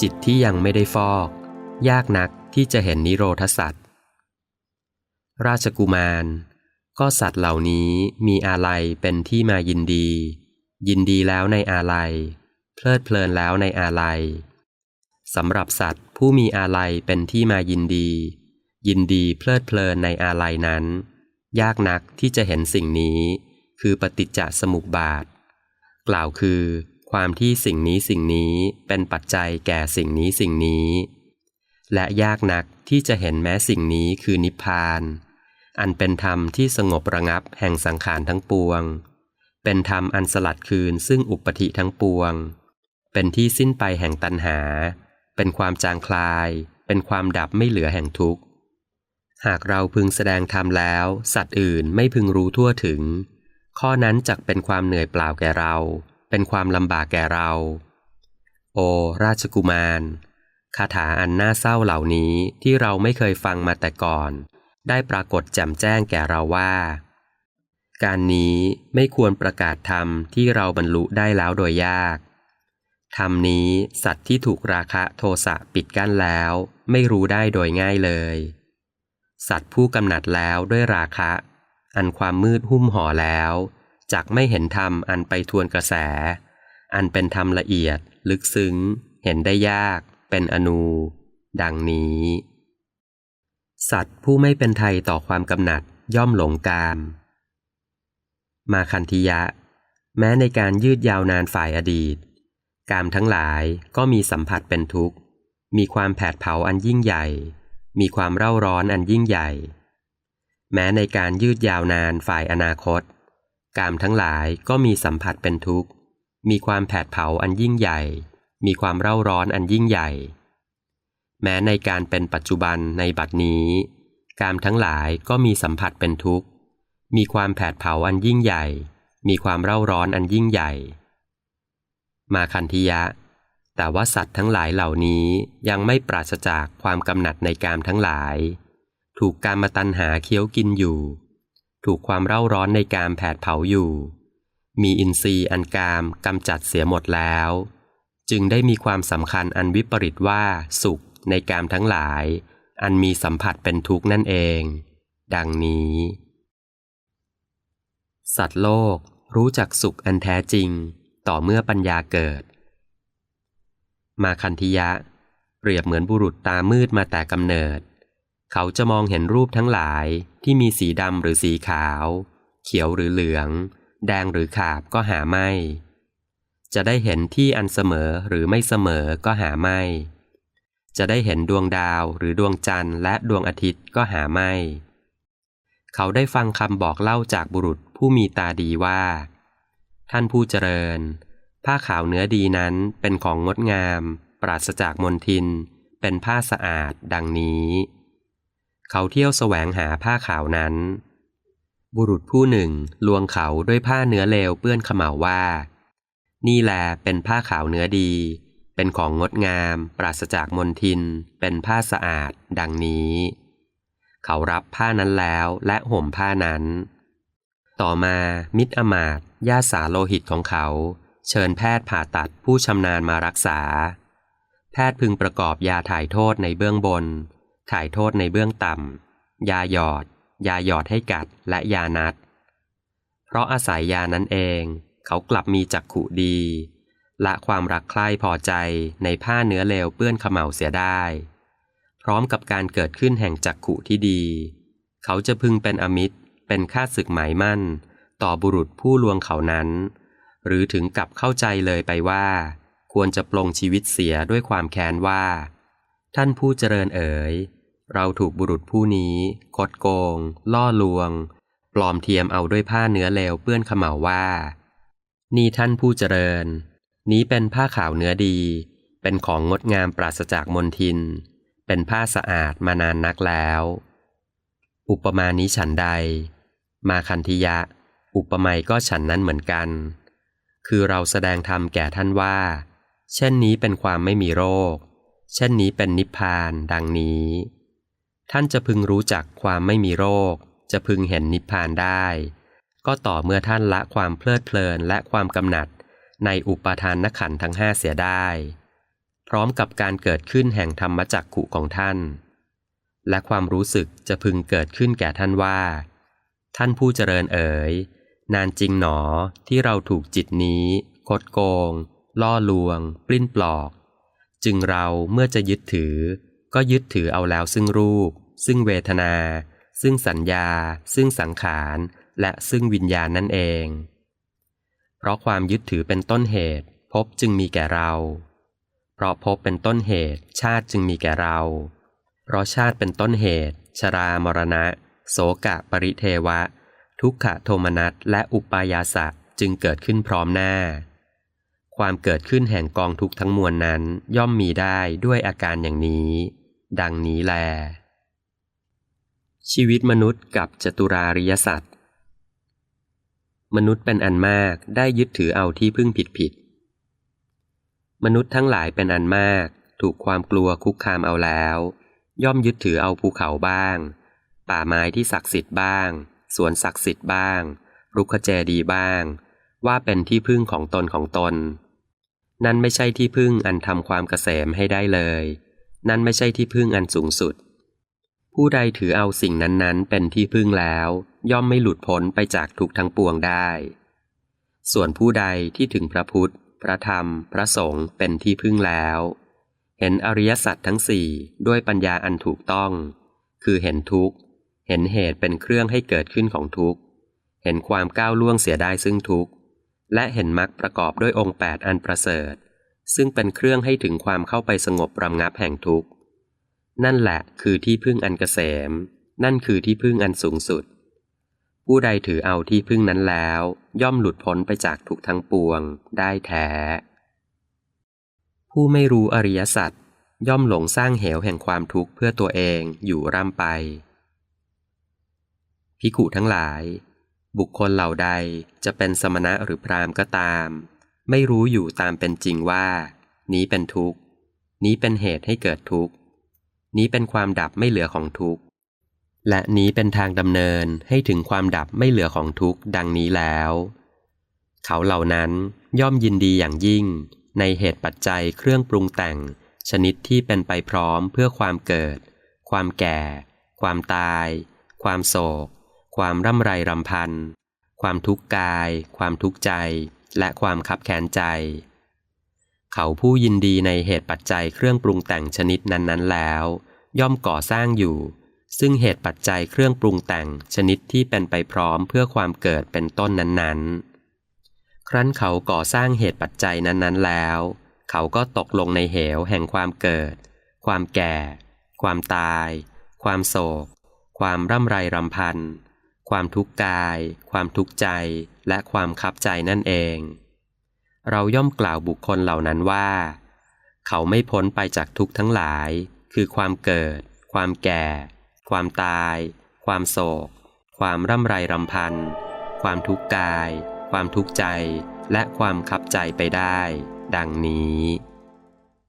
จิตที่ยังไม่ได้ฟอก ยากนักที่จะเห็นนิโรธสัตว์ ราชกุมาร ก็สัตว์เหล่านี้มีอาลัยเป็นที่มายินดี ยินดีแล้วในอาลัย เพลิดเพลินแล้วในอาลัยสำหรับสัตว์ผู้มีอาลัยเป็นที่มายินดี ยินดีเพลิดเพลินในอาลัยนั้น ยากนักที่จะเห็นสิ่งนี้ คือปฏิจจสมุปบาท กล่าวคือ ความที่สิ่งนี้สิ่งนี้เป็นปัจจัยแก่สิ่งนี้สิ่งนี้ และยากนักที่จะเห็นแม้สิ่งนี้คือนิพพาน อันเป็นธรรมที่สงบระงับแห่งสังขารทั้งปวง เป็นธรรมอันสลัดคืนซึ่งอุปธิทั้งปวง เป็นที่สิ้นไปแห่งตัณหา เป็นความจางคลาย เป็นความดับไม่เหลือแห่งทุกข์ หากเราพึงแสดงธรรมแล้ว สัตว์อื่นไม่พึงรู้ทั่วถึง ข้อนั้นจักเป็นความเหนื่อยเปล่าแก่เรา เป็นความลำบากแก่เรา โอ ราชกุมารคาถาอันน่าเศร้าเหล่านี้ที่เราไม่เคยฟังมาแต่ก่อน ได้ปรากฏแจ่มแจ้งแก่เราว่า การนี้ไม่ควรประกาศธรรมที่เราบรรลุได้แล้วโดยยากธรรมนี้สัตว์ที่ถูกราคะโทสะปิดกั้นแล้ว ไม่รู้ได้โดยง่ายเลย สัตว์ผู้กำหนัดแล้วด้วยราคะ อันความมืดหุ้มห่อแล้ว จักไม่เห็นธรรมอันไปทวนกระแส อันเป็นธรรมละเอียด ลึกซึ้ง เห็นได้ยาก เป็นอนู ดังนี้ สัตว์ผู้ไม่เป็นไทยต่อความกำหนัดย่อมหลงกาม มาคันธิยะ แม้ในการยืดยาวนานฝ่ายอดีต กามทั้งหลายก็มีสัมผัสเป็นทุกข์ มีความแผดเผาอันยิ่งใหญ่ มีความเร่าร้อนอันยิ่งใหญ่ แม้ในการยืดยาวนานฝ่ายอนาคต กามทั้งหลายก็มีสัมผัสเป็นทุกข์ มีความแผดเผาอันยิ่งใหญ่ มีความเร่าร้อนอันยิ่งใหญ่ แม้ในการเป็นปัจจุบันในบัดนี้ กามทั้งหลายก็มีสัมผัสเป็นทุกข์ มีความแผดเผาอันยิ่งใหญ่ มีความเร่าร้อนอันยิ่งใหญ่ มาคันธิยะ แต่ว่าสัตว์ทั้งหลายเหล่านี้ยังไม่ปราศจากความกำหนัดในกามทั้งหลาย ถูกกามาตัณหาเคี้ยวกินอยู่ ถูกความเร่าร้อนในกามแผดเผาอยู่ มีอินทรีย์อันกามกำจัดเสียหมดแล้ว จึงได้มีความสำคัญอันวิปริตว่าสุขในกามทั้งหลาย อันมีสัมผัสเป็นทุกข์นั่นเอง ดังนี้ สัตว์โลกรู้จักสุขอันแท้จริงต่อเมื่อปัญญาเกิด มาคันธิยะ เปรียบเหมือนบุรุษตามืดมาแต่กำเนิด เขาจะมองเห็นรูปทั้งหลาย ที่มีสีดำหรือสีขาว เขียวหรือเหลือง แดงหรือขาบก็หาไม่ จะได้เห็นที่อันเสมอหรือไม่เสมอก็หาไม่ จะได้เห็นดวงดาวหรือดวงจันทร์และดวงอาทิตย์ก็หาไม่ เขาได้ฟังคำบอกเล่าจากบุรุษผู้มีตาดีว่า ท่านผู้เจริญ ผ้าขาวเนื้อดีนั้นเป็นของงดงาม ปราศจากมลทิน เป็นผ้าสะอาดดังนี้ เขาเที่ยวแสวงหาผ้าขาวนั้น บุรุษผู้หนึ่งลวงเขาด้วยผ้าเนื้อเลวเปื้อนขม่าว่า นี่แลเป็นผ้าขาวเนื้อดี เป็นของงดงาม ปราศจากมลทิน เป็นผ้าสะอาด ดังนี้ เขารับผ้านั้นแล้วและห่มผ้านั้น ต่อมามิตรอมาตญาสาโลหิตของเขา เชิญแพทย์ผ่าตัดผู้ชำนาญมารักษา แพทย์พึงประกอบยาถ่ายโทษในเบื้องบน ถ่ายโทษในเบื้องต่ำ ยาหยอด ยาหยอดให้กัด และยานัด เพราะอาศัยยานั้นเอง เขากลับมีจักขุดี ละความรักใคร่พอใจในผ้าเนื้อเลวเปื้อนขมเหลาเสียได้ พร้อมกับการเกิดขึ้นแห่งจักขุที่ดี เขาจะพึงเป็นอมิตร เป็นข้าศึกหมายมั่น ต่อบุรุษผู้ลวงเขานั้น หรือถึงกับเข้าใจเลยไปว่า ควรจะปลงชีวิตเสียด้วยความแค้นว่า ท่านผู้เจริญเอ๋ย เราถูกบุรุษผู้นี้คดโกง ล่อลวง ปลอมเทียมเอาด้วยผ้าเนื้อเลวเปื้อนขมเหลาว่า นี่ท่านผู้เจริญ นี้เป็นผ้าขาวเนื้อดี เป็นของงดงามปราศจากมลทิน เป็นผ้าสะอาดมานานนักแล้ว อุปมานี้ฉันใด มาคันธิยะ อุปไมยก็ฉันนั้นเหมือนกัน คือเราแสดงธรรมแก่ท่านว่า เช่นนี้เป็นความไม่มีโรค เช่นนี้เป็นนิพพานดังนี้ ท่านจะพึงรู้จักความไม่มีโรค จะพึงเห็นนิพพานได้ ก็ต่อเมื่อท่านละความเพลิดเพลินและความกำหนัด ในอุปาทานนขันทั้งห้าเสียได้ พร้อมกับการเกิดขึ้นแห่งธรรมจักขุของท่าน และความรู้สึกจะพึงเกิดขึ้นแก่ท่านว่า ท่านผู้เจริญเอ๋ย นานจริงหนอที่เราถูกจิตนี้ คดโกง ล่อลวง ปลิ้นปลอก จึงเราเมื่อจะยึดถือ ก็ยึดถือเอาแล้วซึ่งรูป ซึ่งเวทนา ซึ่งสัญญา ซึ่งสังขาร และซึ่งวิญญาณนั่นเอง เพราะความยึดถือเป็นต้นเหตุภพจึงมีแก่เรา เพราะภพเป็นต้นเหตุ ชาติจึงมีแก่เรา เพราะชาติเป็นต้นเหตุ ชรามรณะ โสกะปริเทวะ ทุกขโทมนัสและอุปายาสะจึงเกิดขึ้นพร้อมหน้า ความเกิดขึ้นแห่งกองทุกทั้งมวลนั้นย่อมมีได้ด้วยอาการอย่างนี้ ดังนี้แล ชีวิตมนุษย์กับจตุราริยสัตว์มนุษย์เป็นอันมากได้ยึดถือเอาที่พึ่งผิดผิด มนุษย์ทั้งหลายเป็นอันมากถูกความกลัวคุกคามเอาแล้ว ย่อมยึดถือเอาภูเขาบ้าง ป่าไม้ที่ศักดิ์สิทธิ์บ้าง สวนศักดิ์สิทธิ์บ้าง รุกขเจดีบ้าง ว่าเป็นที่พึ่งของตนของตน นั่นไม่ใช่ที่พึ่งอันทำความเกษมให้ได้เลย นั่นไม่ใช่ที่พึ่งอันสูงสุด ผู้ใดถือเอาสิ่งนั้นๆ เป็นที่พึ่งแล้ว ย่อมไม่หลุดพ้นไปจากทุกข์ทั้งปวงได้ ส่วนผู้ใดที่ถึงพระพุทธ พระธรรม พระสงฆ์เป็นที่พึ่งแล้ว เห็นอริยสัจทั้งสี่ด้วยปัญญาอันถูกต้อง คือเห็นทุกข์ เห็นเหตุเป็นเครื่องให้เกิดขึ้นของทุกข์ เห็นความก้าวล่วงเสียได้ซึ่งทุกข์ และเห็นมรรคประกอบด้วยองค์แปดอันประเสริฐ ซึ่งเป็นเครื่องให้ถึงความเข้าไปสงบรำงับแห่งทุกข์ นั่นแหละคือที่พึ่งอันเกษม นั่นคือที่พึ่งอันสูงสุด ผู้ใดถือเอาที่พึ่งนั้นแล้ว ย่อมหลุดพ้นไปจากทุกข์ทั้งปวง ได้แท้ ผู้ไม่รู้อริยสัจย่อมหลงสร้างเหวแห่งความทุกข์เพื่อตัวเองอยู่ร่ำไป พิกุทั้งหลาย บุคคลเหล่าใดจะเป็นสมณะหรือพราหมณ์ก็ตาม ไม่รู้อยู่ตามเป็นจริงว่า นี้เป็นทุกข์ นี้เป็นเหตุให้เกิดทุกข์ นี้เป็นความดับไม่เหลือของทุกข์ และนี้เป็นทางดำเนินให้ถึงความดับไม่เหลือของทุกข์ดังนี้แล้ว เขาเหล่านั้นย่อมยินดีอย่างยิ่ง ในเหตุปัจจัยเครื่องปรุงแต่ง ชนิดที่เป็นไปพร้อมเพื่อความเกิด ความแก่ ความตาย ความโศก ความร่ำไรรำพัน ความทุกข์กาย ความทุกข์ใจ และความขับแค้นใจ เขาผู้ยินดีในเหตุปัจจัยเครื่องปรุงแต่งชนิดนั้นๆแล้ว ย่อมก่อสร้างอยู่ ซึ่งเหตุปัจจัยเครื่องปรุงแต่งชนิดที่เป็นไปพร้อมเพื่อความเกิดเป็นต้นนั้นๆ ครั้นเขาก่อสร้างเหตุปัจจัยนั้นๆแล้ว เขาก็ตกลงในเหวแห่งความเกิด ความแก่ ความตาย ความโศกความร่ำไรรำพัน ความทุกข์กาย ความทุกข์ใจ และความคับใจนั่นเอง เราย่อมกล่าวบุคคลเหล่านั้นว่า เขาไม่พ้นไปจากทุกข์ทั้งหลาย คือความเกิด ความแก่ ความตาย ความโศก ความร่ำไรรำพัน ความทุกข์กาย ความทุกข์ใจ และความคับใจไปได้ ดังนี้